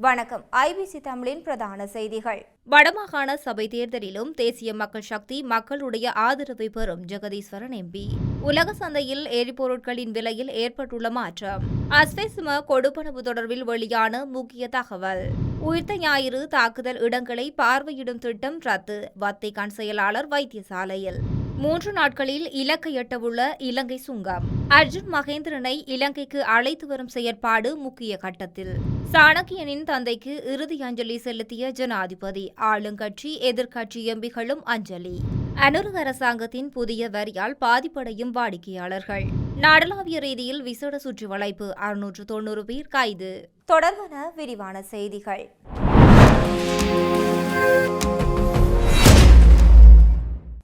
வணக்கம். ஐபிசி தமிழின் பிரதான செய்திகள். வடமாகாண சபை தேர்தலிலும் தேசிய மக்கள் சக்தி மக்களுடைய ஆதரவை பெறும் ஜெகதீஸ்வரன் எம்பி. உலக சந்தையில் எரிபொருட்களின் விலையில் ஏற்பட்டுள்ள மாற்றம். அஸ்வெசும கொடுப்பனவு தொடர்பில் வெளியான முக்கிய தகவல். உயிர்த்த ஞாயிறு தாக்குதல் இடங்களை பார்வையிடும் திட்டம் ரத்து. வத்திகான் செயலாளர் வைத்தியசாலையில். மூன்று நாட்களில் இலக்கை எட்டவுள்ள இலங்கை சுங்கம். அர்ஜுன் மகேந்திரனை இலங்கைக்கு அழைத்து வரும் செயற்பாடு முக்கிய கட்டத்தில். சாணக்கியனின் தந்தைக்கு இறுதி அஞ்சலி செலுத்திய ஜனாதிபதி ஆளுங்கட்சி எதிர்க்கட்சி எம்பிகளும் அஞ்சலி. அனுரு அரசாங்கத்தின் புதிய வரியால் பாதிப்படையும் வாடிக்கையாளர்கள். நாடளாவிய ரீதியில் விசேட சுற்றி வளைப்பு அறுநூற்று தொன்னூறு பேர் கைது. தொடர்பான விரிவான செய்திகள்.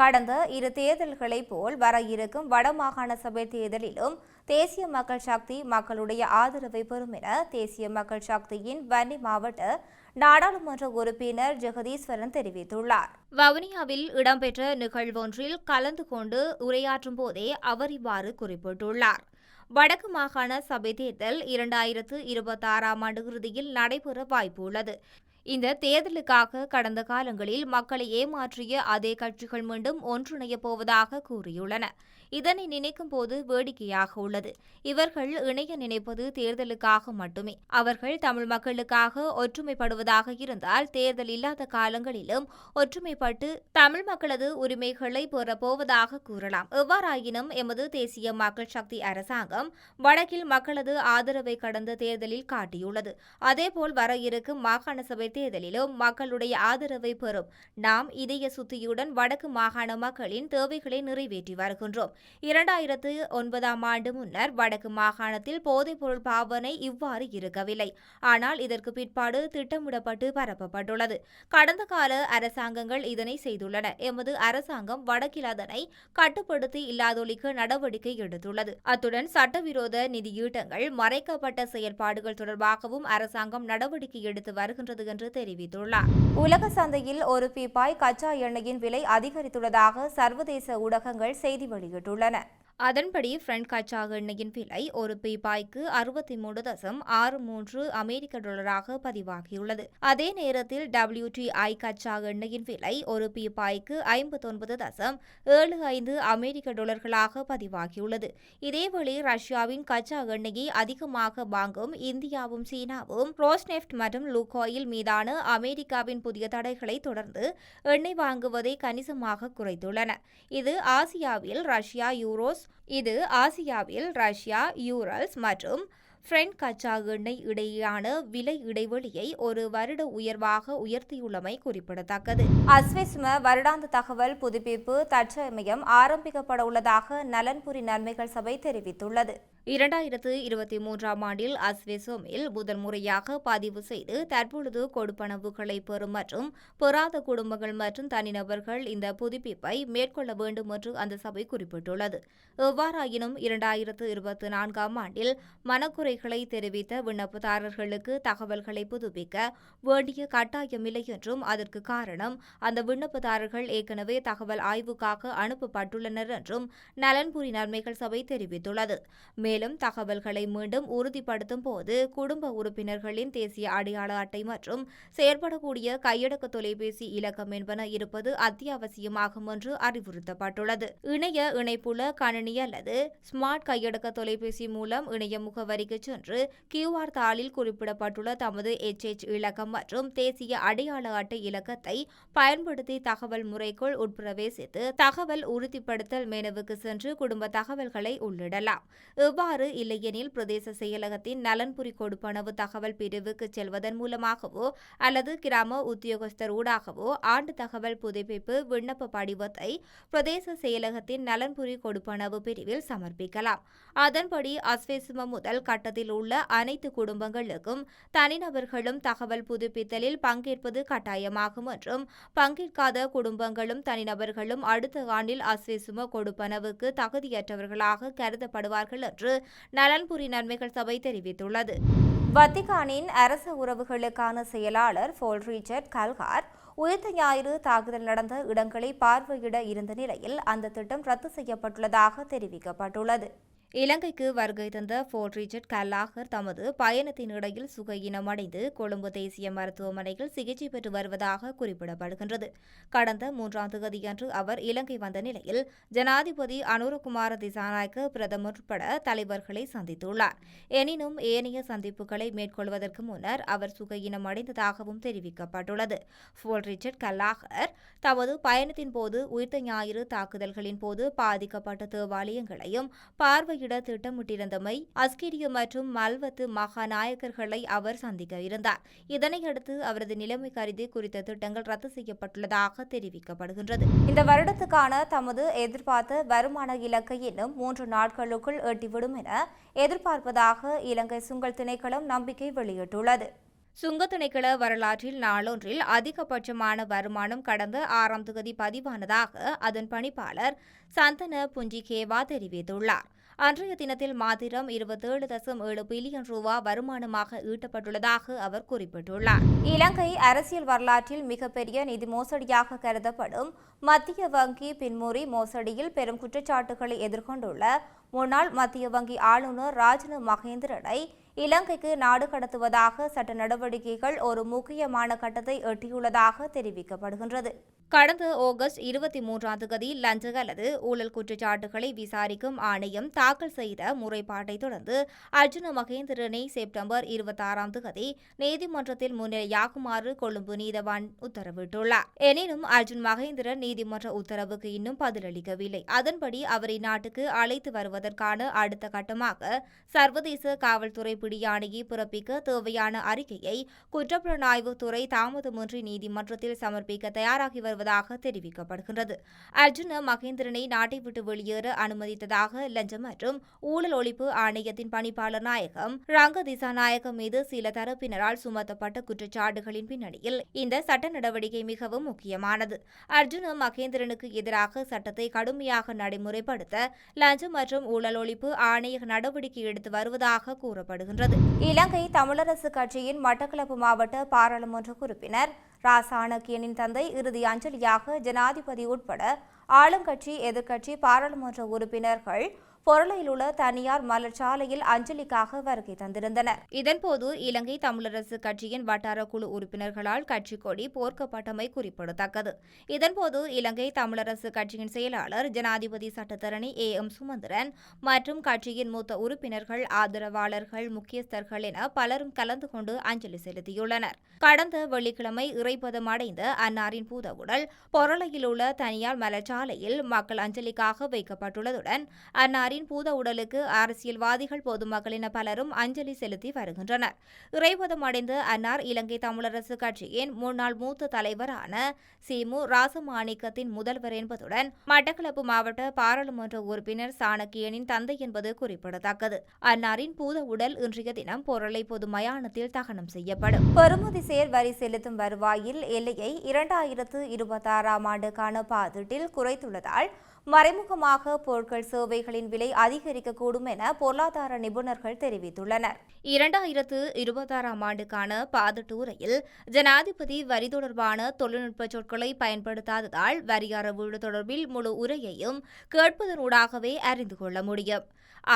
கடந்த இரு தேர்தல்களைப் போல் வர இருக்கும் வடமாகாண சபை தேர்தலிலும் தேசிய மக்கள் சக்தி மக்களுடைய ஆதரவை பெறும் என தேசிய மக்கள் சக்தியின் வன்னி மாவட்ட நாடாளுமன்ற உறுப்பினர் ஜெகதீஸ்வரன் தெரிவித்துள்ளார். வவுனியாவில் இடம்பெற்ற நிகழ்வொன்றில் கலந்து கொண்டு உரையாற்றும் போதே அவர் இவ்வாறு குறிப்பிட்டுள்ளார். வடக்கு மாகாண சபை தேர்தல் இரண்டாயிரத்து இருபத்தாறாம் ஆண்டு இறுதியில் நடைபெற வாய்ப்பு உள்ளது. இந்த தேர்தலுக்காக கடந்த காலங்களில் மக்களை ஏமாற்றிய அதே கட்சிகள் மீண்டும் ஒன்றிணையப் போவதாக கூறியுள்ளன. இதனை நினைக்கும் போது வேடிக்கையாக உள்ளது. இவர்கள் இணைய நினைப்பது தேர்தலுக்காக மட்டுமே. அவர்கள் தமிழ் மக்களுக்காக ஒற்றுமைப்படுவதாக இருந்தால் தேர்தல் இல்லாத காலங்களிலும் ஒற்றுமைப்பட்டு தமிழ் மக்களது உரிமைகளை பெறப்போவதாக கூறலாம். எவ்வாறாயினும் எமது தேசிய மக்கள் சக்தி அரசாங்கம் வடக்கில் மக்களது ஆதரவை கடந்த தேர்தலில் காட்டியுள்ளது. அதேபோல் வர இருக்கும் மாகாண சபை தேர்தலிலும் மக்களுடைய ஆதரவை பெறும். நாம் இதய சுத்தியுடன் வடக்கு மாகாண மக்களின் தேவைகளை நிறைவேற்றி வருகின்றோம். இரண்டாயிரத்து ஒன்பதாம் ஆண்டு முன்னர் வடக்கு மாகாணத்தில் போதைப்பொருள் பாவனை இவ்வாறு இருக்கவில்லை. ஆனால் இதற்கு பிற்பாடு திட்டமிடப்பட்டு பரப்பப்பட்டுள்ளது. கடந்த கால அரசாங்கங்கள் இதனை செய்துள்ளன. எமது அரசாங்கம் வடக்கில் அதனை கட்டுப்படுத்தி இல்லாதொழிக்க நடவடிக்கை எடுத்துள்ளது. அத்துடன் சட்டவிரோத நிதியீட்டங்கள் மறைக்கப்பட்ட செயற்பாடுகள் தொடர்பாகவும் அரசாங்கம் நடவடிக்கை எடுத்து வருகின்றது என்று தெரிவித்துள்ளார். உலக சந்தையில் ஒரு பீப்பாய் கச்சா எண்ணெயின் விலை அதிகரித்துள்ளதாக சர்வதேச ஊடகங்கள் செய்தி வெளியிட்டுள்ளன. பெற்றுள்ளன அதன்படி ஃப்ரண்ட் கச்சா எண்ணெயின் விலை ஒரு பீபாய்க்கு அறுபத்தி மூன்று தசம் ஆறு மூன்று அமெரிக்க டாலராக பதிவாகியுள்ளது. அதே நேரத்தில் டபிள்யூடிஐ கச்சா எண்ணெயின் விலை ஒரு பீபாய்க்கு ஐம்பத்தொன்பது தசம் ஏழு ஐந்து அமெரிக்க டாலர்களாக பதிவாகியுள்ளது. இதேவேளை ரஷ்யாவின் கச்சா எண்ணெயை அதிகமாக வாங்கும் இந்தியாவும் சீனாவும் ரோஸ்நெஃப்ட் மற்றும் லுகோயில் மீதான அமெரிக்காவின் புதிய தடைகளை தொடர்ந்து எண்ணெய் வாங்குவதை கணிசமாக குறைத்துள்ளன. இது ஆசியாவில் ரஷ்யா யூரோஸ் இது ஆசியாவில் ரஷ்யா யூரல்ஸ் மற்றும் பிரெண்ட் கச்சா எண்ணெய் இடையேயான விலை இடைவெளியை ஒரு வருட உயர்வாக உயர்த்தியுள்ளமை குறிப்பிடத்தக்கது. அஸ்வெஸ்ம வருடாந்த தகவல் புதுப்பிப்பு தற்சமயம் ஆரம்பிக்கப்பட உள்ளதாக நலன்புரி நன்மைகள் சபை தெரிவித்துள்ளது. இரண்டாயிரத்து இருபத்தி மூன்றாம் ஆண்டில் அஸ்வெசோமில் முதல் முறையாக பதிவு செய்து தற்பொழுது கொடுப்பனவுகளை பெறும் மற்றும் பெறாத குடும்பங்கள் மற்றும் தனிநபர்கள் இந்த புதுப்பிப்பை மேற்கொள்ள வேண்டும் என்று அந்த சபை குறிப்பிட்டுள்ளது. எவ்வாறாயினும் இரண்டாயிரத்து இருபத்தி நான்காம் ஆண்டில் மனக்குறை மனக்குறைகளை தெரிவித்த விண்ணப்பதாரர்களுக்கு தகவல்களை புதுப்பிக்க வேண்டிய கட்டாயமில்லை என்றும் அதற்கு காரணம் அந்த விண்ணப்பதாரர்கள் ஏற்கனவே தகவல் ஆய்வுக்காக அனுப்பப்பட்டுள்ளனர் என்றும் நலன்புரி நன்மைகள் சபை தெரிவித்துள்ளது. மேலும் தகவல்களை மீண்டும் உறுதிப்படுத்தும் போது குடும்ப உறுப்பினர்களின் தேசிய அடையாள அட்டை மற்றும் செயற்படக்கூடிய கையடக்க தொலைபேசி இலக்கம் என்பன இருப்பது அத்தியாவசியமாகும் என்று அறிவுறுத்தப்பட்டுள்ளது. இணைய இணைப்புள்ள கணினி அல்லது ஸ்மார்ட் கையடக்க தொலைபேசி மூலம் இணைய முகவரிக்கு சென்று கியூஆர் தாளில் குறிப்பிடப்பட்டுள்ள தமது எச்எச் இலக்கம் மற்றும் தேசிய அடையாள அட்டை இலக்கத்தை பயன்படுத்தி தகவல் முறைக்குள் உட்பிரவேசித்து தகவல் உறுதிப்படுத்தல் மேனவுக்கு சென்று குடும்ப தகவல்களை உள்ளிடலாம். இவ்வாறு இல்லையெனில் பிரதேச செயலகத்தின் நலன்புரி கொடுப்பனவு தகவல் பிரிவுக்கு செல்வதன் மூலமாகவோ அல்லது கிராம உத்தியோகஸ்தர் ஊடாகவோ ஆண்டு தகவல் புதுப்பிப்பு விண்ணப்ப படிவத்தை பிரதேச செயலகத்தின் நலன்புரி கொடுப்பனவு பிரிவில் சமர்ப்பிக்கலாம். அதன்படி அஸ்வேசும முதல் கட்ட கட்டத்தில் உள்ள அனைத்து குடும்பங்களுக்கும் தனிநபர்களும் தகவல் புதுப்பித்தலில் பங்கேற்பது கட்டாயமாகும் என்றும் பங்கேற்காத குடும்பங்களும் தனிநபர்களும் அடுத்த ஆண்டில் அஸ்வேசும கொடுப்பனவுக்கு தகுதியற்றவர்களாக கருதப்படுவார்கள் என்று நலன்புரி நன்மைகள் சபை தெரிவித்துள்ளது. வத்திகானின் அரச உறவுகளுக்கான செயலாளர் போல் ரீச்சர்ட் கல்கார் உயிர்த்த ஞாயிறு தாக்குதல் நடந்த இடங்களை பார்வையிட இருந்த நிலையில் அந்த திட்டம் ரத்து செய்யப்பட்டுள்ளதாக தெரிவிக்கப்பட்டுள்ளது. இலங்கைக்கு வருகை தந்த போர்ட் ரிச்சர்ட் கல்லாகர் தமது பயணத்தின் இடையில் சுகையினமடைந்து கொழும்பு தேசிய மருத்துவமனையில் சிகிச்சை பெற்று வருவதாக குறிப்பிடப்படுகின்றது. கடந்த மூன்றாம் தேதியன்று அவர் இலங்கை வந்த நிலையில் ஜனாதிபதி அனுரகுமார திசாநாயக்க பிரதமர் உட்பட தலைவர்களை சந்தித்துள்ளார். எனினும் ஏனைய சந்திப்புகளை மேற்கொள்வதற்கு முன்னர் அவர் சுகையினம் அடைந்ததாகவும் தெரிவிக்கப்பட்டுள்ளது. போல் ரிச்சர்ட் கல்லாகர் தமது பயணத்தின் போது உயிர்த்த ஞாயிறு தாக்குதல்களின் போது பாதிக்கப்பட்ட தேவாலயங்களையும் பார்வை பார்வையிட திட்டமிட்டிருந்தமை அஸ்கிரிய மற்றும் மல்வத்து மகாநாயகர்களை அவர் சந்திக்க இருந்தார். இதனையடுத்து அவரது நிலைமை கருதி குறித்த திட்டங்கள் ரத்து செய்யப்பட்டுள்ளதாக தெரிவிக்கப்படுகின்றது. இந்த வருடத்துக்கான தமது எதிர்பார்த்த வருமான இலக்கை இன்னும் மூன்று நாட்களுக்குள் எட்டிவிடும் என எதிர்பார்ப்பதாக இலங்கை சுங்கல் திணைக்களம் நம்பிக்கை வெளியிட்டுள்ளது. சுங்கத்திணைக்கள வரலாற்றில் நாளொன்றில் அதிகபட்சமான வருமானம் கடந்த ஆறாம் தொகுதி பதிவானதாக அதன் பணிப்பாளர் சந்தன புஞ்சிகேவா தெரிவித்துள்ளார். அன்றைய தினத்தில் மாத்திரம் இருபத்தேழு தசம் ஏழு பில்லியன் ரூபா வருமானமாக ஈட்டப்பட்டுள்ளதாக அவர் குறிப்பிட்டுள்ளார். இலங்கை அரசியல் வரலாற்றில் மிகப்பெரிய நிதி மோசடியாக கருதப்படும் மத்திய வங்கி பின்முறி மோசடியில் பெரும் குற்றச்சாட்டுகளை எதிர்கொண்டுள்ள முன்னாள் மத்திய வங்கி ஆளுநர் ராஜின மகேந்திரனை இலங்கைக்கு நாடு கடத்துவதாக சட்ட நடவடிக்கைகள் ஒரு முக்கியமான கட்டத்தை எட்டியுள்ளதாக தெரிவிக்கப்படுகின்றது. கடந்த ஆகஸ்ட் இருபத்தி மூன்றாம் தேதி லஞ்ச அல்லது ஊழல் குற்றச்சாட்டுகளை விசாரிக்கும் ஆணையம் தாக்கல் செய்த முறைப்பாட்டை தொடர்ந்து அர்ஜுன மகேந்திரனை செப்டம்பர் இருபத்தாறாம் தேதி நீதிமன்றத்தில் முன்னிலையாகுமாறு கொழும்பு நீதவான் உத்தரவிட்டுள்ளார். எனினும் அர்ஜுன் மகேந்திரன் நீதிமன்ற உத்தரவுக்கு இன்னும் பதிலளிக்கவில்லை. அதன்படி அவரை நாட்டுக்கு அழைத்து வருவதற்கான அடுத்த கட்டமாக சர்வதேச காவல்துறை பிடியாணையை பிறப்பிக்க தேவையான அறிக்கையை குற்றப்புலனாய்வு துறை தாமதமின்றி நீதிமன்றத்தில் சமர்ப்பிக்க தயாராகி வருவதாக தெரிவிக்கப்படுகின்றது. அர்ஜுன மகேந்திரனை நாட்டை விட்டு வெளியேற அனுமதித்ததாக லஞ்சம் மற்றும் ஊழல் ஒழிப்பு ஆணையத்தின் பணிப்பாளர் நாயகம் ரங்க திசாநாயகம் மீது சில தரப்பினரால் சுமத்தப்பட்ட குற்றச்சாட்டுகளின் பின்னணியில் இந்த சட்ட நடவடிக்கை மிகவும் முக்கியமானது. அர்ஜுன மகேந்திரனுக்கு எதிராக சட்டத்தை கடுமையாக நடைமுறைப்படுத்த லஞ்சம் மற்றும் ஊழல் ஒழிப்பு ஆணைய நடவடிக்கை எடுத்து வருவதாக கூறப்படுகின்றது. இலங்கை தமிழரசு கட்சியின் மட்டக்களப்பு மாவட்ட பாராளுமன்ற உறுப்பினர் ரா சாணக்கியனின் தந்தை இறுதி அஞ்சலியாக ஜனாதிபதி உட்பட ஆளுங்கட்சி எதிர்க்கட்சி பாராளுமன்ற உறுப்பினர்கள் பொருளையில் உள்ள தனியார் மலர்ச்சாலையில் அஞ்சலிக்காக வருகை தந்திருந்தனர். இதன்போது இலங்கை தமிழரசு கட்சியின் வட்டார குழு உறுப்பினர்களால் கட்சிக் கொடி போர்க்கப்பட்டமை குறிப்பிடத்தக்கது. இதன்போது இலங்கை தமிழரசு கட்சியின் செயலாளர் ஜனாதிபதி சட்டத்தரணி ஏ. எம். சுமந்திரன் மற்றும் கட்சியின் மூத்த உறுப்பினர்கள் ஆதரவாளர்கள் முக்கியஸ்தர்கள் என பலரும் கலந்து கொண்டு அஞ்சலி செலுத்தியுள்ளனர். கடந்த வெள்ளிக்கிழமை இறைப்பதம் அடைந்த அன்னாரின் பூதவுடல் பொருளையில் உள்ள தனியார் மலர்ச்சாலையில் மக்கள் அஞ்சலிக்காக வைக்கப்பட்டுள்ளதுடன் அன்னாரின் பூத உடலுக்கு அரசியல்வாதிகள் பொதுமக்கள் என பலரும் அஞ்சலி செலுத்தி வருகின்றனர். இறைவதம் அடைந்த அன்னார் இலங்கை தமிழரசு கட்சியின் முன்னாள் மூத்த தலைவரான சிமு ராசமாணிக்கத்தின் முதல்வர் என்பதுடன் மட்டக்களப்பு மாவட்ட பாராளுமன்ற உறுப்பினர் சாணக்கியனின் தந்தை என்பது குறிப்பிடத்தக்கது. அன்னாரின் பூத உடல் இன்றைய தினம் பொருளை பொது மயானத்தில் தகனம் செய்யப்படும். பெறுமதி செயல் வரி செலுத்தும் வருவாயில் எல்லையை இரண்டாயிரத்து இருபத்தாறாம் ஆண்டுக்கான பாதிட்டில் குறைத்துள்ளதால் மறைமுகமாக பொருட்கள் சேவைகளின் விலை அதிகரிக்கக்கூடும் என பொருளாதார நிபுணர்கள் தெரிவித்துள்ளனர். இரண்டாயிரத்து இருபத்தாறாம் ஆண்டுக்கான பாதட்டூரையில் ஜனாதிபதி வரி தொடர்பான தொழில்நுட்ப சொற்களை பயன்படுத்தாததால் வரி அறவீடு தொடர்பில் முழு உரையையும் கேட்பதனூடாகவே அறிந்து கொள்ள முடியும்.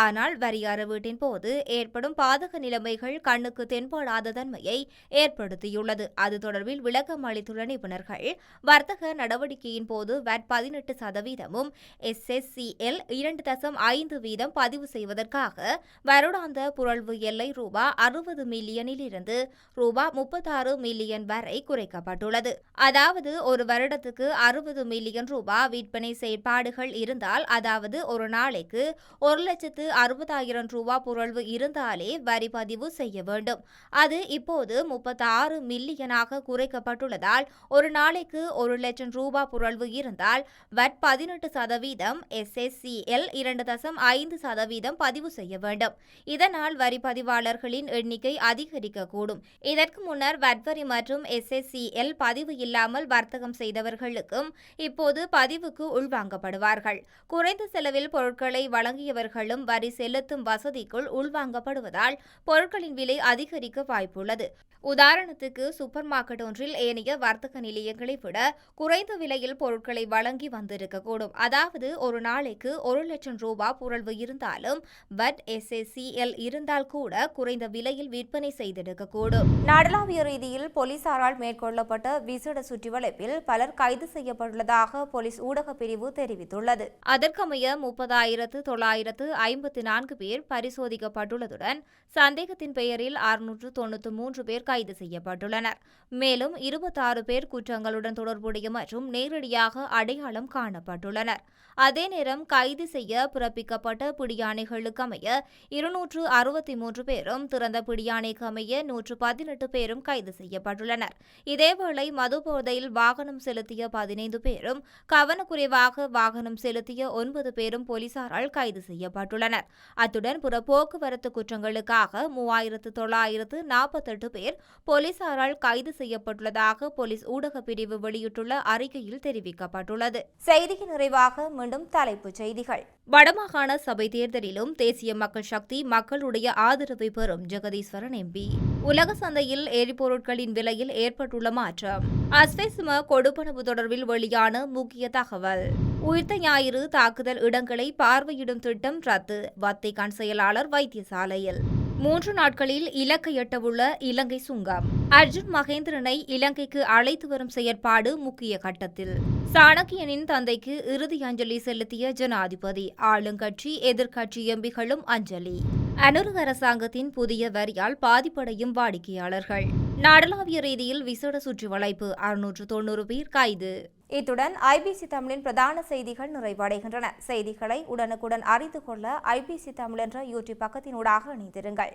ஆனால் வரியார வீட்டின் போது ஏற்படும் பாதக நிலைமைகள் கண்ணுக்கு தென்படாத தன்மையை ஏற்படுத்தியுள்ளது. அது தொடர்பில் விளக்கம் அளித்துள்ள நிபுணர்கள் வர்த்தக நடவடிக்கையின் போது வட் பதினெட்டு சதவீதமும் எஸ்எஸ்சிஎல் இரண்டு தசம் ஐந்து வீதம் பதிவு செய்வதற்காக வருடாந்த புரள்வு எல்லை ரூபா அறுபது மில்லியனில் இருந்து ரூபா முப்பத்தாறு மில்லியன் வரை குறைக்கப்பட்டுள்ளது. அதாவது ஒரு வருடத்துக்கு அறுபது மில்லியன் ரூபா விற்பனை செயற்பாடுகள் இருந்தால் அதாவது ஒரு நாளைக்கு ஒரு லட்சத்து அறுபதாயிரம் ரூபா புரள்வு இருந்தாலே வரி பதிவு செய்ய வேண்டும். அது இப்போது முப்பத்தாறு மில்லியனாக குறைக்கப்பட்டுள்ளதால் ஒரு நாளைக்கு ஒரு லட்சம் ரூபா புரள்வு இருந்தால் வட் பதினெட்டு சதவீதம் எஸ்எஸ்சிஎல் இரண்டு தசம் ஐந்து சதவீதம் பதிவு செய்ய வேண்டும். இதனால் வரி பதிவாளர்களின் எண்ணிக்கை அதிகரிக்கக்கூடும். இதற்கு முன்னர் வட்வரி மற்றும் எஸ்எஸ்சிஎல் பதிவு இல்லாமல் வர்த்தகம் செய்தவர்களுக்கும் இப்போது பதிவுக்கு உள்வாங்கப்படுவார்கள். குறைந்த செலவில் பொருட்களை வழங்கியவர்களும் வரி செலுத்தும் வசதிக்குள் உள்வாங்கப்படுவதால் பொருட்களின் விலை அதிகரிக்க வாய்ப்புள்ளது. உதாரணத்துக்கு சூப்பர் மார்க்கெட் ஒன்றில் ஏனைய வர்த்தக நிலையங்களை விட குறைந்த விலையில் பொருட்களை வழங்கி வந்திருக்கக்கூடும். அதாவது ஒரு நாளைக்கு ஒரு லட்சம் ரூபாய் புரள்வு இருந்தாலும் பட் எஸ்எஸ்சிஎல் இருந்தால் கூட குறைந்த விலையில் விற்பனை செய்திருக்கக்கூடும். நாடளாவிய ரீதியில் போலீசாரால் மேற்கொள்ளப்பட்ட விசேட சுற்றிவளைப்பில் பலர் கைது செய்யப்பட்டுள்ளதாக போலீஸ் ஊடகப் பிரிவு தெரிவித்துள்ளது. அதற்கமைய முப்பதாயிரத்து தொள்ளாயிரத்து ஐம்பத்தி நான்கு பேர் பரிசோதிக்கப்பட்டுள்ளதுடன் சந்தேகத்தின் பெயரில் அறுநூற்று தொன்னூற்று மூன்று பேர் கைது செய்யப்பட்டுள்ளனர். மேலும் இருபத்தாறு பேர் குற்றங்களுடன் தொடர்புடைய மற்றும் நேரடியாக அடையாளம் காணப்பட்டுள்ளனர். அதே நேரம் கைது செய்ய பிறப்பிக்கப்பட்ட பிடியாணைகளுக்கமைய இருநூற்று அறுபத்தி மூன்று பேரும் திறந்த பிடியாணைக்கமைய நூற்று பதினெட்டு பேரும் கைது செய்யப்பட்டுள்ளனர். இதேவேளை மது போதையில் வாகனம் செலுத்திய பதினைந்து பேரும் கவனக்குறைவாக வாகனம் செலுத்திய ஒன்பது பேரும் போலீசாரால் கைது செய்யப்பட்டுள்ளனர். அத்துடன் புற போக்குவரத்து குற்றங்களுக்காக மூவாயிரத்து தொள்ளாயிரத்து நாற்பத்தெட்டு பேர் போலீசாரால் கைது செய்யப்பட்டுள்ளதாக போலீஸ் ஊடகப் பிரிவு வெளியிட்டுள்ள அறிக்கையில் தெரிவிக்கப்பட்டுள்ளது. செய்தியின் நிறைவாக மீண்டும் தலைப்புச் செய்திகள். வடமாகாண சபை தேர்தலிலும் தேசிய மக்கள் சக்தி மக்களுடைய ஆதரவை பெறும் ஜெகதீஸ்வரன் எம்பி. உலக சந்தையில் எரிபொருட்களின் விலையில் ஏற்பட்டுள்ள மாற்றம். அஸ்வெசும கொடுப்பனவு தொடர்பில் வெளியான முக்கிய தகவல். உயிர்த்த ஞாயிறு தாக்குதல் இடங்களை பார்வையிடும் திட்டம் ரத்து. வத்திகான் செயலாளர் வைத்தியசாலையில். மூன்று நாட்களில் இலக்கை எட்டவுள்ள இலங்கை சுங்கம். அர்ஜுன் மகேந்திரனை இலங்கைக்கு அழைத்து வரும் செயற்பாடு முக்கிய கட்டத்தில். சாணக்கியனின் தந்தைக்கு இறுதி அஞ்சலி செலுத்திய ஜனாதிபதி. ஆளுங்கட்சி எதிர்க்கட்சி எம்பிகளும் அஞ்சலி. அனுரு அரசாங்கத்தின் புதிய வரியால் பாதிப்படையும் வாடிக்கையாளர்கள். நாடளாவிய ரீதியில் விசேட சுற்றி வளைப்பு அறுநூற்று தொன்னூறு பேர் கைது. இத்துடன் ஐபிசி தமிழின் பிரதான செய்திகள் நிறைவடைகின்றன. செய்திகளை உடனுக்குடன் அறிந்து கொள்ள ஐபிசி தமிழ் என்ற யூடியூப் பக்கத்தினூடாக இணைந்திருங்கள்.